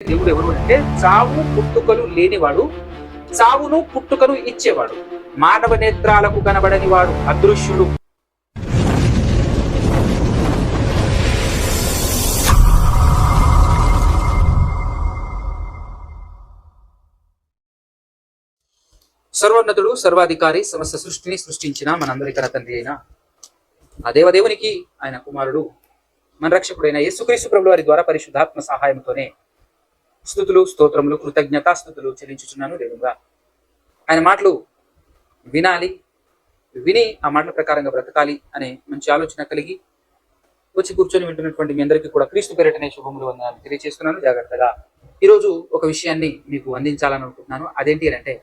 దేవుడు ఎవరు అంటే చావు పుట్టుకలు లేనివాడు చావును పుట్టుకను ఇచ్చేవాడు. మానవ నేత్రాలకు కనబడని వాడు అదృశ్యుడు. సర్వోన్నతుడు సర్వాధికారి సమస్త సృష్టిని సృష్టించిన మనందరి కన తండ్రి అయిన ఆ దేవదేవునికి ఆయన కుమారుడు మన రక్షకుడైన యేసుక్రీస్తు ప్రభుల వారి ద్వారా పరిశుద్ధాత్మ సహాయంతోనే స్థుతులు స్తోత్రములు కృతజ్ఞతా స్థుతులు చెల్లించుచున్నాను దేవుగా ఆయన మాటలు వినాలి విని ఆ మాటల ప్రకారంగా బ్రతకాలి అనే మంచి ఆలోచన కలిగి వచ్చి కూర్చొని వింటున్నటువంటి మీ అందరికీ కూడా క్రీస్తు పేరిటనే శుభములు వందనాలు తెలియజేస్తున్నాను. జాగ్రత్తగా. ఈరోజు ఒక విషయాన్ని మీకు అందించాలని అనుకుంటున్నాను. అదేంటి అంటే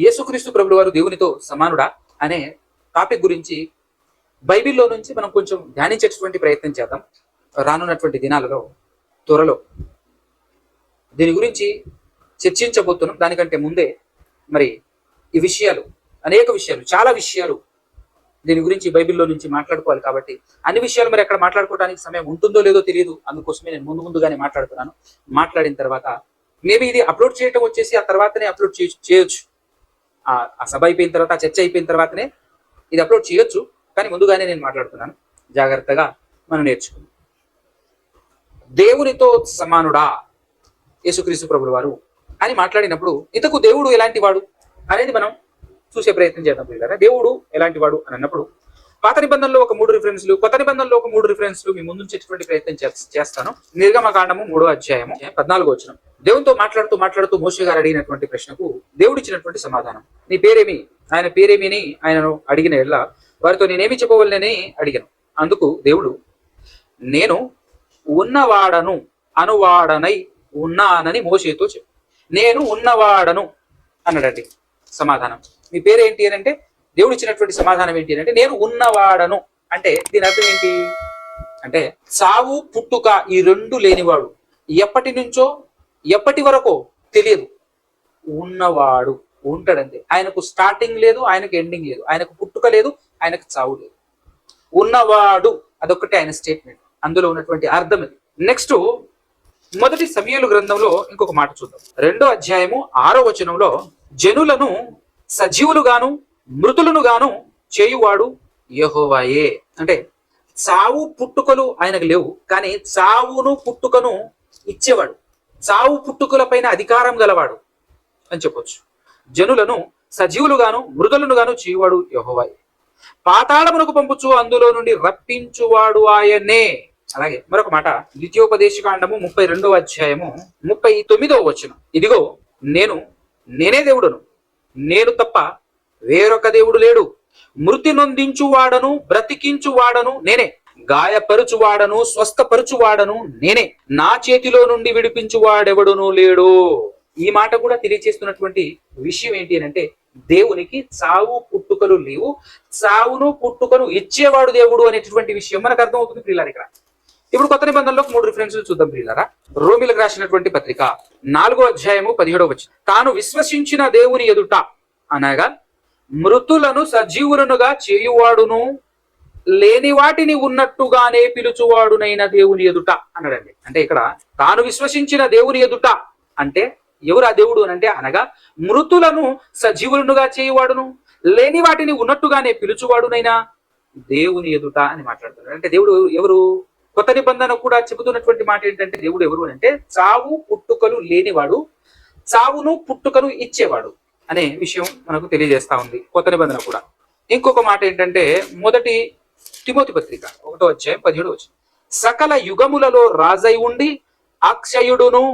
యేసుక్రీస్తు ప్రభుడు వారు దేవునితో సమానుడా అనే టాపిక్ గురించి బైబిల్లో నుంచి మనం కొంచెం ధ్యానించేటటువంటి ప్రయత్నం చేద్దాం. రానున్నటువంటి దినాలలో త్వరలో. దీని గురించి చర్చించబోతున్నాం. దానికంటే ముందే మరి ఈ విషయాలు అనేక విషయాలు చాలా విషయాలు దీని గురించి బైబిల్లో నుంచి మాట్లాడుకోవాలి కాబట్టి అన్ని విషయాలు మరి అక్కడ మాట్లాడుకోవడానికి సమయం ఉంటుందో లేదో తెలియదు అందుకోసమే నేను ముందు ముందుగానే మాట్లాడుతున్నాను. మాట్లాడిన తర్వాత మేబీ ఇది అప్లోడ్ చేయటం వచ్చేసి ఆ తర్వాతనే అప్లోడ్ చేయొచ్చు. ఆ సభ అయిపోయిన తర్వాత చర్చ అయిపోయిన తర్వాతనే ఇది అప్లోడ్ చేయొచ్చు. కానీ ముందుగానే నేను మాట్లాడుతున్నాను. జాగ్రత్తగా మనం నేర్చుకుందాం. దేవునితో సమానుడా? యేసుక్రీస్తు ప్రభుడు వారు అని మాట్లాడినప్పుడు ఇంతకు దేవుడు ఎలాంటి వాడు? అనేది మనం చూసే ప్రయత్నం చేద్దాం పిల్లరా దేవుడు ఎలాంటి వాడు అని అన్నప్పుడు పాత నిబంధనలో ఒక మూడు రిఫరెన్స్లు కొత్త నిబంధనలో ఒక మూడు రిఫరెన్స్లు మీ ముందు ఉంచేటువంటి ప్రయత్నం చేస్తాను. నిర్గమ కాండము మూడో అధ్యాయము పద్నాలుగో వచ్చిన దేవునితో మాట్లాడుతూ మాట్లాడుతూ మోషే గారు అడిగినటువంటి ప్రశ్నకు దేవుడు ఇచ్చినటువంటి సమాధానం. నీ పేరేమి? ఆయన పేరేమిని ఆయనను అడిగిన ఎడ్ల వారితో నేనేమి చెప్పవలనని అడిగాను. అందుకు దేవుడు నేను ఉన్నవాడను అనువాడనై ఉన్నానని మోషేతో చెప్పు. నేను ఉన్నవాడను అన్నాడండి. సమాధానం. మీ పేరు ఏంటి అని అంటే దేవుడు ఇచ్చినటువంటి సమాధానం ఏంటి అని అంటే నేను ఉన్నవాడను. అంటే దీని అర్థం ఏంటి? అంటే చావు పుట్టుక ఈ రెండు లేనివాడు. ఎప్పటి నుంచో ఎప్పటి వరకు తెలియదు. ఉన్నవాడు ఉంటాడండి. ఆయనకు స్టార్టింగ్ లేదు ఆయనకు ఎండింగ్ లేదు. ఆయనకు పుట్టుక లేదు ఆయనకు చావు లేదు. ఉన్నవాడు అదొకటి ఆయన స్టేట్మెంట్ అందులో ఉన్నటువంటి అర్థం అది. నెక్స్ట్ మొదటి సమయలు గ్రంథంలో ఇంకొక మాట చూద్దాం. రెండో అధ్యాయము ఆరో వచనంలో జనులను సజీవులుగాను మృతులను గాను చేయువాడు యహోవాయే. అంటే చావు పుట్టుకలు ఆయనకు లేవు కానీ చావును పుట్టుకను ఇచ్చేవాడు. చావు పుట్టుకల పైన అధికారం గలవాడు అని చెప్పొచ్చు. జనులను సజీవులుగాను మృతులను గాను చేయువాడు యహోవాయే. పాతాళమునకు పంపుచు అందులో నుండి రప్పించువాడు ఆయనే. అలాగే మరొక మాట. ద్వితీయోపదేశకాండము ముప్పై రెండవ అధ్యాయము ముప్పై తొమ్మిదవ వచనం. ఇదిగో నేను నేనే దేవుడును. నేను తప్ప వేరొక దేవుడు లేడు. మృతి నొందించువాడను బ్రతికించువాడను నేనే. గాయపరుచువాడను స్వస్థపరుచువాడను నేనే. నా చేతిలో నుండి విడిపించువాడెవడును లేడు. ఈ మాట కూడా తెలియచేస్తున్నటువంటి విషయం ఏంటి అని అంటే దేవునికి చావు పుట్టుకలు లేవు. చావును పుట్టుకను ఇచ్చేవాడు దేవుడు అనేటటువంటి విషయం మనకు అర్థమవుతుంది పిల్లలు ఇక్కడ. ఇప్పుడు కొత్త నిబంధనలో మూడు రిఫరెన్సులు చూద్దాం ప్రియులరా. రోమిలకు రాసినటువంటి పత్రిక నాలుగో అధ్యాయము పదిహేడవ వచ్చి తాను విశ్వసించిన దేవుని ఎదుట అనగా మృతులను సజీవులనుగా చేయువాడును లేని వాటిని ఉన్నట్టుగానే పిలుచువాడునైన దేవుని ఎదుట అన్నాడండి. అంటే ఇక్కడ తాను విశ్వసించిన దేవుని ఎదుట అంటే ఎవరు ఆ దేవుడు అని అంటే అనగా మృతులను సజీవులనుగా చేయువాడును లేని వాటిని ఉన్నట్టుగానే పిలుచువాడునైనా దేవుని ఎదుట అని మాట్లాడుతున్నాడు. అంటే దేవుడు ఎవరు? కొత్త నిబంధన కూడా చెబుతున్నటువంటి మాట ఏంటంటే దేవుడు ఎవరు అని అంటే చావు పుట్టుకలు లేనివాడు చావును పుట్టుకను ఇచ్చేవాడు అనే విషయం మనకు తెలియజేస్తా ఉంది కొత్త నిబంధన కూడా. ఇంకొక మాట ఏంటంటే మొదటి తిమోతి పత్రిక ఒకటో అధ్యాయం పదిహేడు వచ్చి సకల యుగములలో రాజై ఉండి అక్షయుడును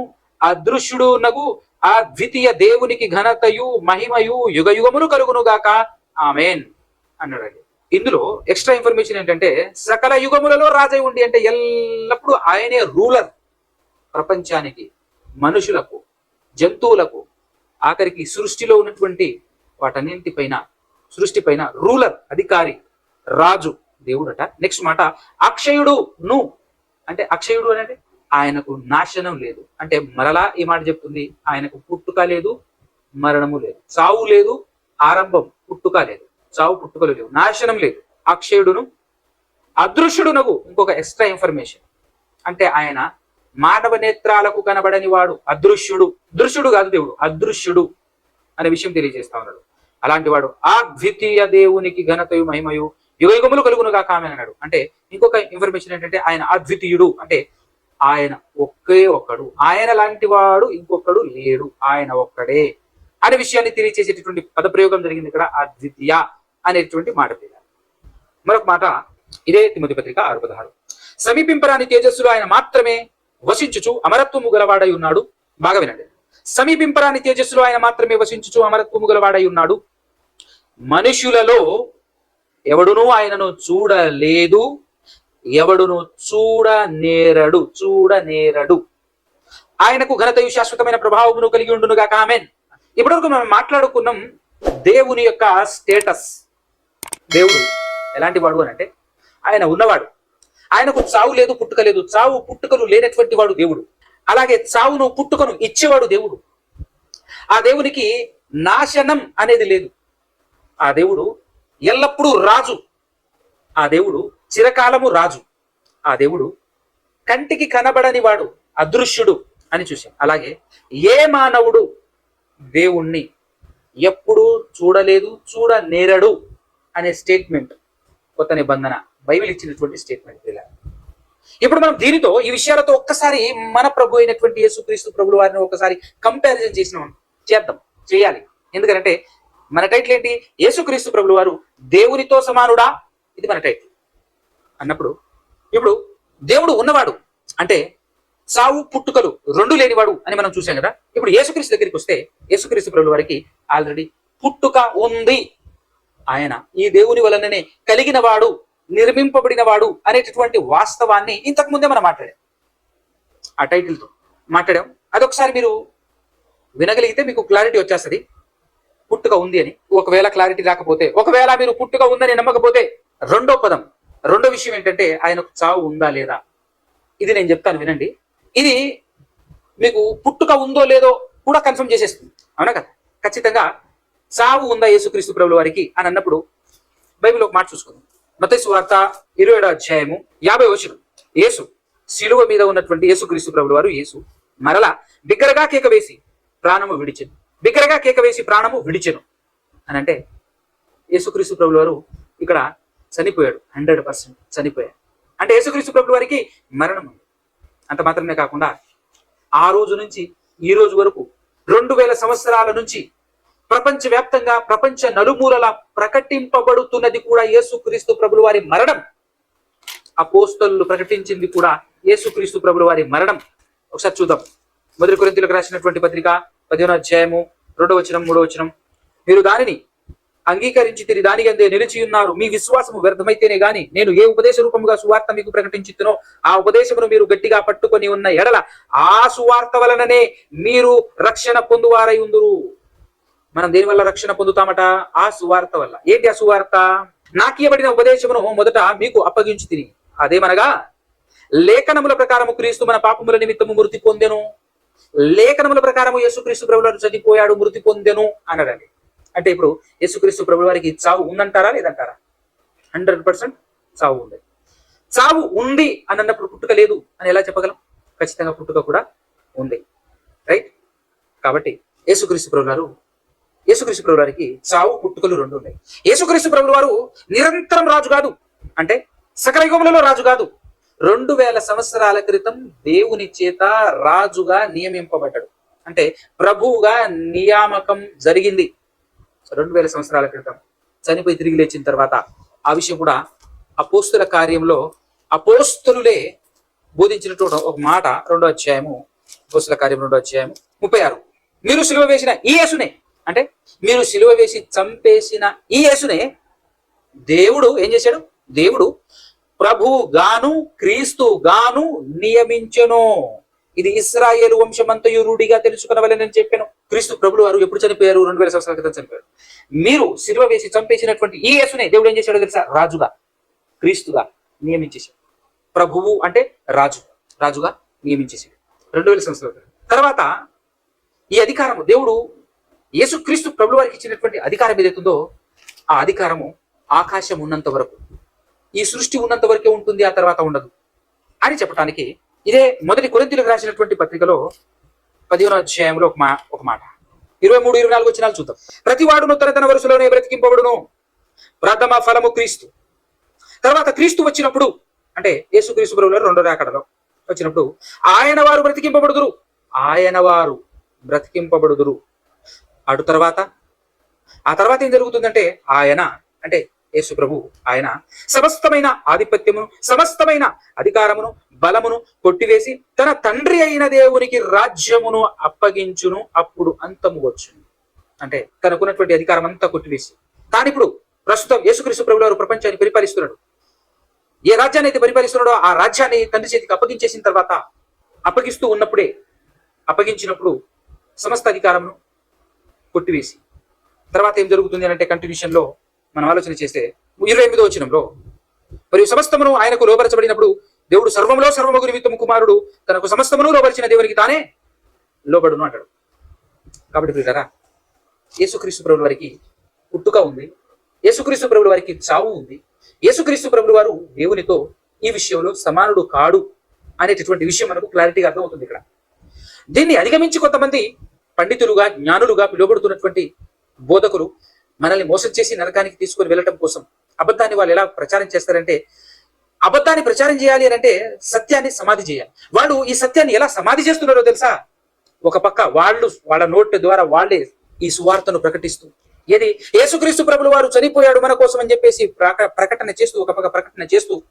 అదృశ్యుడునగు ఆ ద్వితీయ దేవునికి ఘనతయు మహిమయు యుగ యుగమును కలుగును గాక ఆమెన్. అన్నాడండి. ఇందులో ఎక్స్ట్రా ఇన్ఫర్మేషన్ ఏంటంటే సకల యుగములలో రాజై ఉండి అంటే ఎల్లప్పుడూ ఆయనే రూలర్ ప్రపంచానికి మనుషులకు జంతువులకు ఆఖరికి సృష్టిలో ఉన్నటువంటి వాటన్నింటిపైన సృష్టి పైన రూలర్ అధికారి రాజు దేవుడట. నెక్స్ట్ మాట అక్షయుడు ను. అంటే అక్షయుడు అనేది ఆయనకు నాశనం లేదు. అంటే మరలా ఈ మాట చెప్తుంది ఆయనకు పుట్టుక లేదు మరణము లేదు. సావు లేదు ఆరంభం పుట్టుక లేదు. చావు పుట్టుకలు లేవు నాశనం లేదు. అక్షయుడును అదృశ్యుడునకు ఇంకొక ఎక్స్ట్రా ఇన్ఫర్మేషన్ అంటే ఆయన మానవ నేత్రాలకు కనబడని వాడు అదృశ్యుడు. దృశ్యుడు కాదు దేవుడు అదృశ్యుడు అనే విషయం తెలియజేస్తా ఉన్నాడు. అలాంటి వాడు ఆ ద్వితీయ దేవునికి ఘనతయు మహిమయు యుగయుగములు కలుగునుగా కామె అన్నాడు. అంటే ఇంకొక ఇన్ఫర్మేషన్ ఏంటంటే ఆయన అద్వితీయుడు. అంటే ఆయన ఒకే ఒక్కడు ఆయన లాంటి వాడు ఇంకొకడు లేడు. ఆయన ఒక్కడే అనే విషయాన్ని తెలియచేసేటటువంటి పదప్రయోగం జరిగింది ఇక్కడ. అద్వితీయ. అనేటువంటి మాట పేరు. మరొక మాట ఇదే తిమతి పత్రిక ఆరు పదహారు. సమీపింపరాని తేజస్సులో ఆయన మాత్రమే వసించుచు అమరత్వము గలవాడై ఉన్నాడు. బాగా వినండి. సమీపింపరాని తేజస్సులో ఆయన మాత్రమే వసించుచు అమరత్వము గలవాడై ఉన్నాడు. మనుషులలో ఎవడునూ ఆయనను చూడలేదు. ఎవడును చూడనేరడు చూడనేరడు. ఆయనకు ఘనతయు శాశ్వతమైన ప్రభావమును కలిగి ఉండునుగా కామెన్ ఇప్పటివరకు మనం మాట్లాడుకున్నాం దేవుని యొక్క స్టేటస్ దేవుడు ఎలాంటి వాడు అని అంటే ఆయన ఉన్నవాడు. ఆయనకు చావు లేదు పుట్టుక లేదు. చావు పుట్టుకలు లేనటువంటి వాడు దేవుడు. అలాగే చావును పుట్టుకను ఇచ్చేవాడు దేవుడు. ఆ దేవునికి నాశనం అనేది లేదు. ఆ దేవుడు ఎల్లప్పుడూ రాజు. ఆ దేవుడు చిరకాలము రాజు. ఆ దేవుడు కంటికి కనబడని వాడు అదృశ్యుడు అని చూసాం అలాగే ఏ మానవుడు దేవుణ్ణి ఎప్పుడూ చూడలేదు చూడనేరడు. అనే స్టేట్మెంట్ కొత్త నిబంధన బైబిల్ ఇచ్చినటువంటి స్టేట్మెంట్ ఇలా. ఇప్పుడు మనం దీనితో ఈ విషయాలతో ఒక్కసారి మన ప్రభు అయినటువంటి యేసుక్రీస్తు ప్రభుల వారిని ఒకసారి కంపారిజన్ చేసినాం చేద్దాం చేయాలి. ఎందుకంటే మన టైటిల్ ఏంటి? యేసుక్రీస్తు ప్రభుల వారు దేవునితో సమానుడా? ఇది మన టైటిల్ అన్నప్పుడు ఇప్పుడు దేవుడు ఉన్నవాడు అంటే సావు పుట్టుకలు రెండు లేనివాడు అని మనం చూసాం కదా. ఇప్పుడు యేసుక్రీస్తు దగ్గరికి వస్తే యేసుక్రీస్తు ప్రభుల వారికి ఆల్రెడీ పుట్టుక ఉంది. ఆయన. ఈ దేవుని వలననే కలిగిన వాడు నిర్మింపబడిన వాడు అనేటటువంటి వాస్తవాన్ని ఇంతకు ముందే మనం మాట్లాడాం. ఆ టైటిల్తో మాట్లాడాం. అదొకసారి మీరు వినగలిగితే మీకు క్లారిటీ వచ్చేస్తుంది. పుట్టుక ఉంది అని. ఒకవేళ క్లారిటీ రాకపోతే ఒకవేళ మీరు పుట్టుక ఉందని నమ్మకపోతే రెండో పదం రెండో విషయం ఏంటంటే ఆయనకు చావు ఉందా లేదా? ఇది నేను చెప్తాను వినండి. ఇది మీకు పుట్టుక ఉందో లేదో కూడా కన్ఫర్మ్ చేసేస్తుంది. అవునా కదా? ఖచ్చితంగా సావు ఉందా యేసుక్రీస్తు ప్రభుల వారికి అని అన్నప్పుడు బైబిల్ ఒక మాట చూసుకుందాం. మత వార్త ఇరవై అధ్యాయము యాభై వచనం. యేసు శిలువ మీద ఉన్నటువంటి యేసుక్రీస్తు ప్రభుల వారు యేసు మరలా బిగ్గరగా కేక వేసి ప్రాణము విడిచెను. బిగ్గరగా కేక వేసి ప్రాణము విడిచెను. అని అంటే యేసుక్రీస్తు ప్రభుల వారు ఇక్కడ చనిపోయాడు. హండ్రెడ్ పర్సెంట్ చనిపోయాడు. అంటే యేసుక్రీస్తు ప్రభుల వారికి మరణం ఉంది. అంత మాత్రమే కాకుండా ఆ రోజు నుంచి ఈ రోజు వరకు రెండు వేల సంవత్సరాల నుంచి ప్రపంచవ్యాప్తంగా ప్రపంచ నలుమూలల ప్రకటింపబడుతున్నది కూడా యేసుక్రీస్తు ప్రభులు వారి మరణం. అపోస్తలు ప్రకటించింది కూడా యేసుక్రీస్తు ప్రభులు వారి మరణం. ఒకసారి చూద్దాం. మొదటి కొరింతలకు రాసినటువంటి పత్రిక పదిహేను అధ్యాయము రెండో వచనం మూడో వచనం. మీరు దానిని అంగీకరించి తిరిగి దాని అందే నిలిచి ఉన్నారు. మీ విశ్వాసము వ్యర్థమైతేనే గాని నేను ఏ ఉపదేశ రూపముగా సువార్త మీకు ప్రకటించుతునో ఆ ఉపదేశమును మీరు గట్టిగా పట్టుకొని ఉన్న ఎడల ఆ సువార్త వలననే మీరు రక్షణ పొందువారై ఉందురు. మనం దేని వల్ల రక్షణ పొందుతామట? ఆ సువార్త వల్ల. ఏంటి ఆ సువార్త? నాకియబడిన ఉపదేశమును మొదట మీకు అప్పగించి తిని. అదేమనగా లేఖనముల ప్రకారము క్రీస్తు మన పాపముల నిమిత్తము మృతి పొందెను. లేఖనముల ప్రకారము యేసుక్రీస్తు ప్రభులను చనిపోయాడు మృతి పొందెను అనడండి అంటే ఇప్పుడు యేసుక్రీస్తు ప్రభు వారికి చావు ఉందంటారా లేదంటారా? హండ్రెడ్ పర్సెంట్ చావు ఉంది. చావు ఉంది అని అన్నప్పుడు పుట్టుక లేదు అని ఎలా చెప్పగలం? ఖచ్చితంగా పుట్టుక కూడా ఉంది. రైట్? కాబట్టి యేసుక్రీస్తు ప్రభు యేసుక్రీస్తు ప్రభు వారికి చావు పుట్టుకలు రెండు ఉన్నాయి. యేసుక్రీస్తు ప్రభు వారు నిరంతరం రాజు కాదు. అంటే సకల యుగములలో రాజు కాదు. రెండు వేల సంవత్సరాల క్రితం దేవుని చేత రాజుగా నియమింపబడ్డాడు. అంటే ప్రభువుగా నియామకం జరిగింది. రెండు వేల సంవత్సరాల క్రితం చనిపోయి తిరిగి లేచిన తర్వాత ఆ విషయం కూడా అపోస్తుల కార్యంలో అపోస్తులులే బోధించినటువంటి ఒక మాట రెండో అధ్యాయము అపోస్తుల కార్యం రెండో అధ్యాయము ముప్పై ఆరు. మీరు సిలువ వేసిన ఈ యేసునే అంటే మీరు సిలువ వేసి చంపేసిన ఈ యేసునే దేవుడు ఏం చేశాడు? దేవుడు ప్రభు గాను క్రీస్తు గాను నియమించెను. ఇది ఇస్రాయేల్ వంశమంతయు రూఢిగా తెలుసుకునవలెనని చెప్పాను. క్రీస్తు ప్రభులు వారు ఎప్పుడు చనిపోయారు? రెండు వేల సంవత్సరాల క్రితం చనిపోయారు. మీరు సిలువ వేసి చంపేసినటువంటి ఈ యేసునే దేవుడు ఏం చేశాడో తెలుసా? రాజుగా క్రీస్తుగా నియమించేశాడు. ప్రభువు అంటే రాజు. రాజుగా నియమించేశాడు. రెండు వేల సంవత్సరాల తర్వాత ఈ అధికారము దేవుడు యేసుక్రీస్తు ప్రభుల వారికి ఇచ్చినటువంటి అధికారం ఏదైతుందో ఆ అధికారము ఆకాశం ఉన్నంత వరకు ఈ సృష్టి ఉన్నంత వరకే ఉంటుంది ఆ తర్వాత ఉండదు అని చెప్పడానికి ఇదే మొదటి కొరింతలకు రాసినటువంటి పత్రికలో పదిహేనో అధ్యాయంలో ఒక మా ఒక మాట. ఇరవై మూడు ఇరవై నాలుగు వచ్చినాలు చూద్దాం. ప్రతి వాడును తన తన వరుసలోనే బ్రతికింపబడును. ప్రథమ ఫలము క్రీస్తు. తర్వాత క్రీస్తు వచ్చినప్పుడు అంటే యేసు క్రీస్తు ప్రభువుల రెండో రాకడలో వచ్చినప్పుడు ఆయన వారు బ్రతికింపబడుదురు. ఆయన వారు బ్రతికింపబడుదురు. అటు తర్వాత? ఆ తర్వాత ఏం జరుగుతుందంటే ఆయన అంటే యేసు ప్రభు ఆయన సమస్తమైన ఆధిపత్యమును సమస్తమైన అధికారమును బలమును కొట్టివేసి తన తండ్రి అయిన దేవునికి రాజ్యమును అప్పగించును. అప్పుడు అంతము వచ్చును. అంటే తనకున్నటువంటి అధికారం అంతా కొట్టివేసి. తాను ఇప్పుడు ప్రస్తుతం యేసుక్రీస్తు ప్రభు వారు ప్రపంచాన్ని పరిపాలిస్తున్నాడు. ఏ రాజ్యాన్ని అయితే పరిపాలిస్తున్నాడో ఆ రాజ్యాన్ని తండ్రి చేతికి అప్పగించేసిన తర్వాత అప్పగిస్తూ ఉన్నప్పుడే అప్పగించినప్పుడు సమస్త అధికారమును కొట్టివేసి. తర్వాత ఏం జరుగుతుంది అంటే కంటిన్యూషన్లో మనం ఆలోచన చేస్తే ఇరవై ఎనిమిదో వచ్చినంలో మరియు సమస్తమును ఆయనకు లోపరచబడినప్పుడు దేవుడు సర్వంలో సర్వమగు నిమిత్తము కుమారుడు తనకు సమస్తమును లోపరిచిన దేవునికి తానే లోబడును అంటాడు. కాబట్టి ప్రియులారా యేసుక్రీస్తు ప్రభుల వారికి పుట్టుక ఉంది యేసుక్రీస్తు ప్రభుల వారికి చావు ఉంది యేసుక్రీస్తు ప్రభుల వారు దేవునితో ఈ విషయంలో సమానుడు కాడు అనేటటువంటి విషయం మనకు క్లారిటీగా అర్థమవుతుంది ఇక్కడ. దీన్ని అధిగమించి కొంతమంది పండితులుగా జ్ఞానులుగా పిలువబడుతున్నటువంటి బోధకులు మనల్ని మోసం చేసి నరకానికి తీసుకొని వెళ్ళటం కోసం అబద్ధాన్ని వాళ్ళు ఎలా ప్రచారం చేస్తారంటే అబద్ధాన్ని ప్రచారం చేయాలి అని అంటే సత్యాన్ని సమాధి చేయాలి. వాళ్ళు ఈ సత్యాన్ని ఎలా సమాధి చేస్తున్నారో తెలుసా? ఒక పక్క వాళ్ళు వాళ్ళ నోట్ ద్వారా వాళ్ళే ఈ సువార్తను ప్రకటిస్తూ ఏది? యేసుక్రీస్తు ప్రభులు వారు చనిపోయాడు మన కోసం అని చెప్పేసి ప్రక- ప్రకటన చేస్తూ ఒక పక్క ప్రకటన చేస్తూ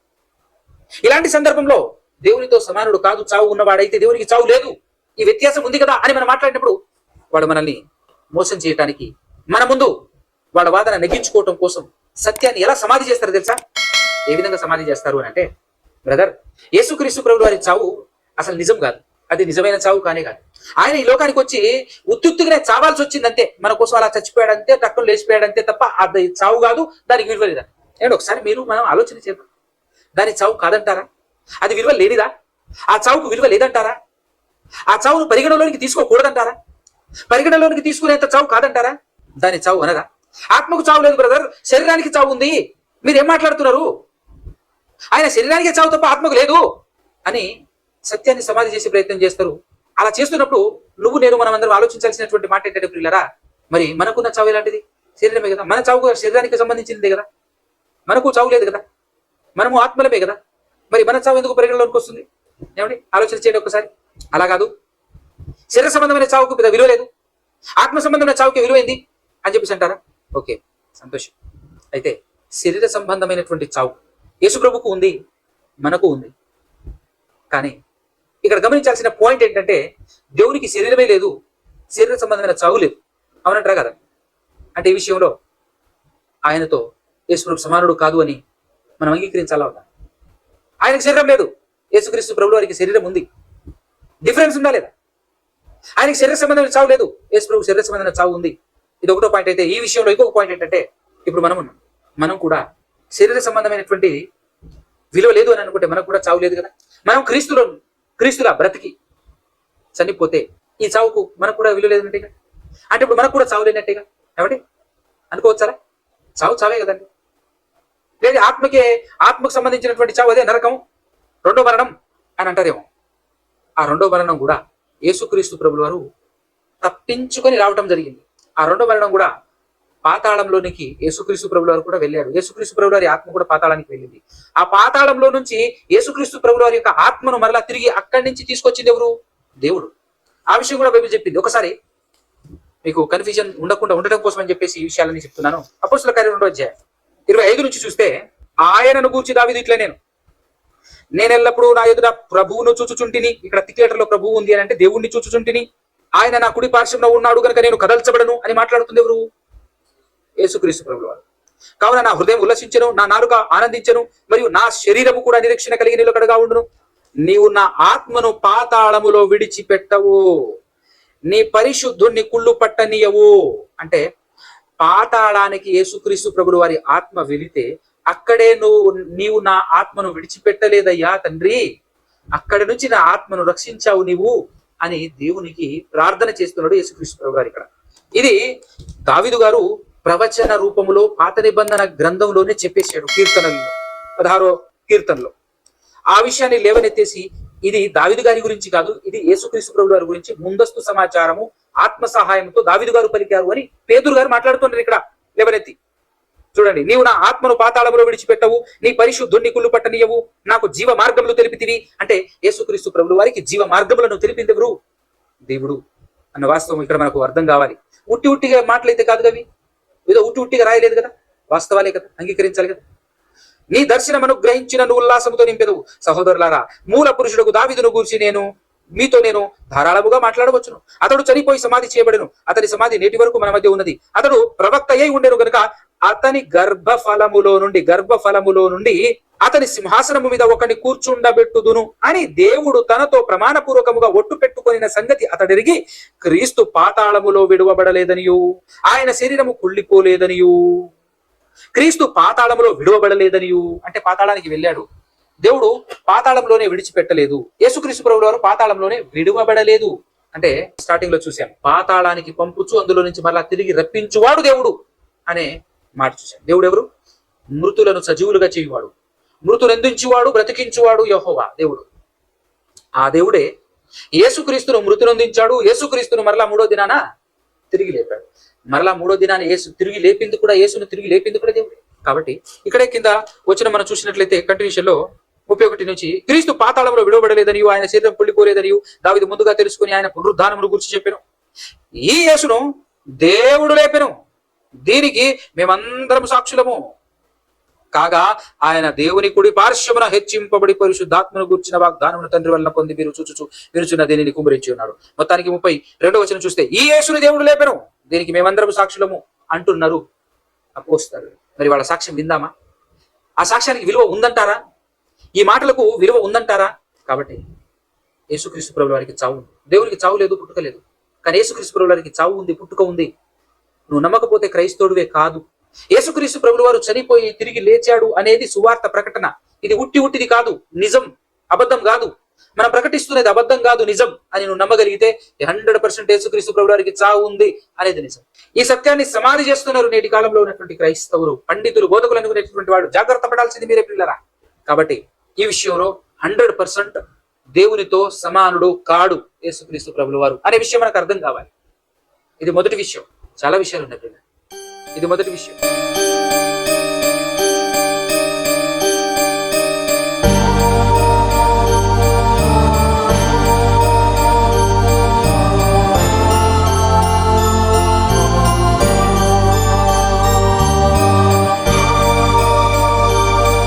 ఇలాంటి సందర్భంలో దేవునితో సమానుడు కాదు చావు ఉన్నవాడైతే దేవునికి చావు లేదు. ఈ వ్యత్యాసం ఉంది కదా అని మనం మాట్లాడినప్పుడు వాడు మనల్ని మోసం చేయటానికి మన ముందు వాళ్ళ వాదన నెగ్గించుకోవటం కోసం సత్యాన్ని ఎలా సమాధి చేస్తారు తెలుసా? ఏ విధంగా సమాధి చేస్తారు అని అంటే బ్రదర్ యేసుక్రీస్తు ప్రభు వారి చావు అసలు నిజం కాదు. అది నిజమైన చావు కానే కాదు. ఆయన ఈ లోకానికి వచ్చి ఉత్తుత్తుగానే చావాల్సి వచ్చిందంతే. మన కోసం అలా చచ్చిపోయాడంతే లేచిపోయాడు లేచిపోయాడంతే తప్ప అది చావు కాదు దానికి విలువ లేదా? ఏమండి ఒకసారి మీరు మనం ఆలోచన చేద్దాం. దాని చావు కాదంటారా? అది విలువ లేనిదా? ఆ చావుకు విలువ లేదంటారా? ఆ చావును పరిగణలోనికి తీసుకోకూడదంటారా? పరిగణలోనికి తీసుకునేంత చావు కాదంటారా? దాని చావు అనరా ఆత్మకు చావు లేదు బ్రదర్ శరీరానికి చావు ఉంది. మీరు ఏం మాట్లాడుతున్నారు? ఆయన శరీరానికి చావు తప్ప ఆత్మకు లేదు అని సత్యాన్ని సమాధి చేసే ప్రయత్నం చేస్తారు. అలా చేస్తున్నప్పుడు నువ్వు నేను మనం అందరం ఆలోచించాల్సినటువంటి మాట ఏంటంటే ప్రియులరా మరి మనకున్న చావు ఎలాంటిది? శరీరమే కదా. మన చావు శరీరానికి సంబంధించిందే కదా. మనకు చావు లేదు కదా. మనము ఆత్మలమే కదా. మరి మన చావు ఎందుకు పరిగణలోకి వస్తుంది? ఏమండి? ఆలోచన చేయండి ఒకసారి. అలా కాదు. శరీర సంబంధమైన చావుకు పెద్ద విలువ లేదు. ఆత్మ సంబంధమైన చావుకి విలువైంది అని చెప్పేసి అంటారా? ఓకే సంతోషం. అయితే శరీర సంబంధమైనటువంటి చావు యేసు ప్రభుకు ఉంది మనకు ఉంది. కానీ ఇక్కడ గమనించాల్సిన పాయింట్ ఏంటంటే దేవునికి శరీరమే లేదు శరీర సంబంధమైన చావు లేదు. అవునంటారా కదా? అంటే ఈ విషయంలో ఆయనతో యేసుప్రభు సమానుడు కాదు అని మనం అంగీకరించాలా ఉందా ఆయనకి శరీరం లేదు యేసుక్రీస్తు ప్రభుడు వారికి శరీరం ఉంది. డిఫరెన్స్ ఉందా లేదా? ఆయనకి శరీర సంబంధమైన చావు లేదు. యేసు ప్రభు శరీర సంబంధమైన చావు ఉంది. ఇది ఒకటో పాయింట్ అయితే ఈ విషయంలో ఇంకొక పాయింట్ ఏంటంటే ఇప్పుడు మనం మనం కూడా శరీర సంబంధమైనటువంటి విలువ లేదు అని అనుకుంటే మనకు కూడా చావు లేదు కదా? మనం క్రీస్తులో క్రీస్తులా బ్రతికి చనిపోతే ఈ చావుకు మనకు కూడా విలువ లేదన్నట్టుగా అంటే ఇప్పుడు మనకు కూడా చావు లేనట్టేగా? ఏమండి? అనుకోవచ్చారా చావు చావే కదండి. లేదు ఆత్మకే ఆత్మకు సంబంధించినటువంటి చావు అదే నరకం రెండో మరణం అని అంటారేమో. ఆ రెండో మరణం కూడా యేసుక్రీస్తు ప్రభువారు తప్పించుకొని రావటం జరిగింది. ఆ రెండో మరణం కూడా పాతాళంలోనికి యేసుక్రీస్తు ప్రభుల వారు కూడా వెళ్ళారు. యేసుక్రీస్తు ప్రభుల వారి ఆత్మ కూడా పాతాళానికి వెళ్ళింది. ఆ పాతాళంలో నుంచి యేసుక్రీస్తు ప్రభుల వారి యొక్క ఆత్మను మరలా తిరిగి అక్కడి నుంచి తీసుకొచ్చింది ఎవరు? దేవుడు. ఆ విషయం కూడా బైబిల్ చెప్పింది. ఒకసారి మీకు కన్ఫ్యూజన్ ఉండకుండా ఉండటం కోసం అని చెప్పేసి ఈ విషయాలని చెప్తున్నాను. అపోస్తుల కార్యం రెండో అధ్యాయం ఇరవై ఐదు నుంచి చూస్తే ఆయనను గూర్చి దావిది ఇట్లా నేను. నేను ఎల్లప్పుడూ నా ఎదుట ప్రభువును చూచుచుంటిని. ఇక్కడ తిక్లేటర్లో ప్రభువు ఉంది అని అంటే దేవుణ్ణి చూచుచుంటిని. ఆయన నా కుడి పార్శ్వంలో ఉన్నాడు కనుక నేను కదల్చబడను అని మాట్లాడుతుంది ఎవరు? యేసుక్రీస్తు ప్రభువు కావున నా హృదయం ఉల్లసించను నా నాలుక ఆనందించను మరియు నా శరీరము కూడా నిరీక్షణ కలిగి నిలకడగా ఉండును. నీవు నా ఆత్మను పాతాళములో విడిచిపెట్టవు. నీ పరిశుద్ధుణ్ణి కుళ్ళు పట్టనీయవు. అంటే పాతాళానికి యేసుక్రీస్తు ప్రభుడు వారి ఆత్మ వెళితే అక్కడే నువ్వు నీవు నా ఆత్మను విడిచిపెట్టలేదయ్యా తండ్రి. అక్కడి నుంచి నా ఆత్మను రక్షించావు నీవు అని దేవునికి ప్రార్థన చేస్తున్నాడు యేసుక్రీస్తు గారు ఇక్కడ. ఇది దావిదు గారు ప్రవచన రూపంలో పాత నిబంధన గ్రంథంలోనే చెప్పేశాడు కీర్తనల్లో పదహారో కీర్తనలో. ఆ విషయాన్ని లేవనెత్తేసి ఇది దావిదు గారి గురించి కాదు ఇది యేసుక్రీస్తు ప్రభు గారి గురించి ముందస్తు సమాచారము ఆత్మ సహాయంతో దావిదు గారు పలికారు అని పేదూరు గారు మాట్లాడుతున్నారు ఇక్కడ లేవనెత్తి. చూడండి నీవు నా ఆత్మను పాతాళములో విడిచిపెట్టవు నీ పరిశుద్ధుణ్ణి కుళ్ళు పట్టనీయవు నాకు జీవ మార్గములు తెలిపితివి. అంటే యేసుక్రీస్తు ప్రభులు వారికి జీవ మార్గములను తెలిపింది ఎవరు? దేవుడు. అన్న వాస్తవం ఇక్కడ మనకు అర్థం కావాలి. ఉట్టి ఉట్టిగా మాటలైతే కాదు కవి. ఏదో ఉట్టి ఉట్టిగా రాయలేదు కదా? వాస్తవాలే కదా? అంగీకరించాలి కదా? నీ దర్శనం అనుగ్రహించిన నువ్వు ఉల్లాసముతో నింపెదవు. సహోదరులారా మూల పురుషుడుకు దావిదును గూర్చి నేను మీతో నేను ధారాళముగా మాట్లాడవచ్చును. అతడు చనిపోయి సమాధి చేయబడను. అతని సమాధి నేటి వరకు మన మధ్య ఉన్నది. అతడు ప్రవక్త అయి ఉండేను గనుక అతని గర్భఫలములో నుండి గర్భఫలములో నుండి అతని సింహాసనము మీద ఒకని కూర్చుండబెట్టుదును అని దేవుడు తనతో ప్రమాణపూర్వకముగా ఒట్టు పెట్టుకొనిన సంగతి అతడిరిగి క్రీస్తు పాతాళములో విడువబడలేదనియు. ఆయన శరీరము కుళ్ళిపోలేదనియు. క్రీస్తు పాతాళములో విడువబడలేదనియు. అంటే పాతాళానికి వెళ్ళాడు. దేవుడు పాతాళంలోనే విడిచిపెట్టలేదు. యేసుక్రీస్తు ప్రభు వారు పాతాళంలోనే విడువబడలేదు. అంటే స్టార్టింగ్లో చూసాం పాతాళానికి పంపుచు అందులో నుంచి మరలా తిరిగి రప్పించువాడు దేవుడు అనే మాట చూసాం దేవుడు ఎవరు? మృతులను సజీవులుగా చేయువాడు. మృతులు ఎందుంచువాడు బ్రతికించువాడు యహోవా దేవుడు. ఆ దేవుడే యేసుక్రీస్తును మృతులందించాడు యేసుక్రీస్తును మరలా మూడో దినాన తిరిగి లేపాడు. మరలా మూడో దినాన యేసు తిరిగి లేపింది కూడా యేసును తిరిగి లేపింది కూడా దేవుడే. కాబట్టి ఇక్కడే కింద వచ్చిన మనం చూసినట్లయితే కంటిన్యూషన్లో ముప్పై ఒకటి నుంచి క్రీస్తు పాతాళంలో విడవబడలేదని ఆయన శరీరం పొల్లిపోలేదని దావిది ముందుగా తెలుసుకుని ఆయన పునరుద్ధానమును గురించి చెప్పాను. ఈ యేసును దేవుడు లేపెను. దీనికి మేమందరం సాక్షులము. కాగా ఆయన దేవుని కుడి పార్శ్వమున హెచ్చింపబడి పరిశుద్ధాత్మను గుర్చిన వాగ్దానమును తండ్రి వలన పొంది మీరు చూచుచు విరుచున్న దీనిని కుమరించి ఉన్నాడు. మొత్తానికి ముప్పై రెండో వచనం చూస్తే ఈ యేసుని దేవుడు లేపెను. దీనికి మేమందరం సాక్షులము అంటున్నారు అపోస్తారు మరి వాళ్ళ సాక్ష్యం విందామా? ఆ సాక్ష్యానికి విలువ ఉందంటారా? ఈ మాటలకు విలువ ఉందంటారా? కాబట్టి యేసుక్రీస్తు ప్రభు వారికి చావు దేవుడికి దేవునికి చావు లేదు పుట్టుక లేదు. కానీ యేసుక్రీస్తు ప్రభు వారికి చావు ఉంది పుట్టుక ఉంది. నువ్వు నమ్మకపోతే క్రైస్తవుడివే కాదు. యేసుక్రీస్తు ప్రభులు వారు చనిపోయి తిరిగి లేచాడు అనేది సువార్త ప్రకటన. ఇది ఉట్టి ఉట్టిది కాదు నిజం. అబద్ధం కాదు. మనం ప్రకటిస్తున్నది అబద్ధం కాదు నిజం అని నువ్వు నమ్మగలిగితే హండ్రెడ్ పర్సెంట్ యేసుక్రీస్తు ప్రభు వారికి చావు ఉంది అనేది నిజం. ఈ సత్యాన్ని సమాధి చేస్తున్నారు నేటి కాలంలో ఉన్నటువంటి క్రైస్తవులు పండితులు బోధకులు అనుకునేటువంటి వాడు. జాగ్రత్త పడాల్సింది మీరే పిల్లరా కాబట్టి ఈ విషయంలో హండ్రెడ్ పర్సెంట్ దేవునితో సమానుడు కాడు యేసుక్రీస్తు ప్రభులు వారు. అనే విషయం మనకు అర్థం కావాలి. ఇది మొదటి విషయం. చాలా విషయాలు ఉన్నాయి. ఇది మొదటి విషయం.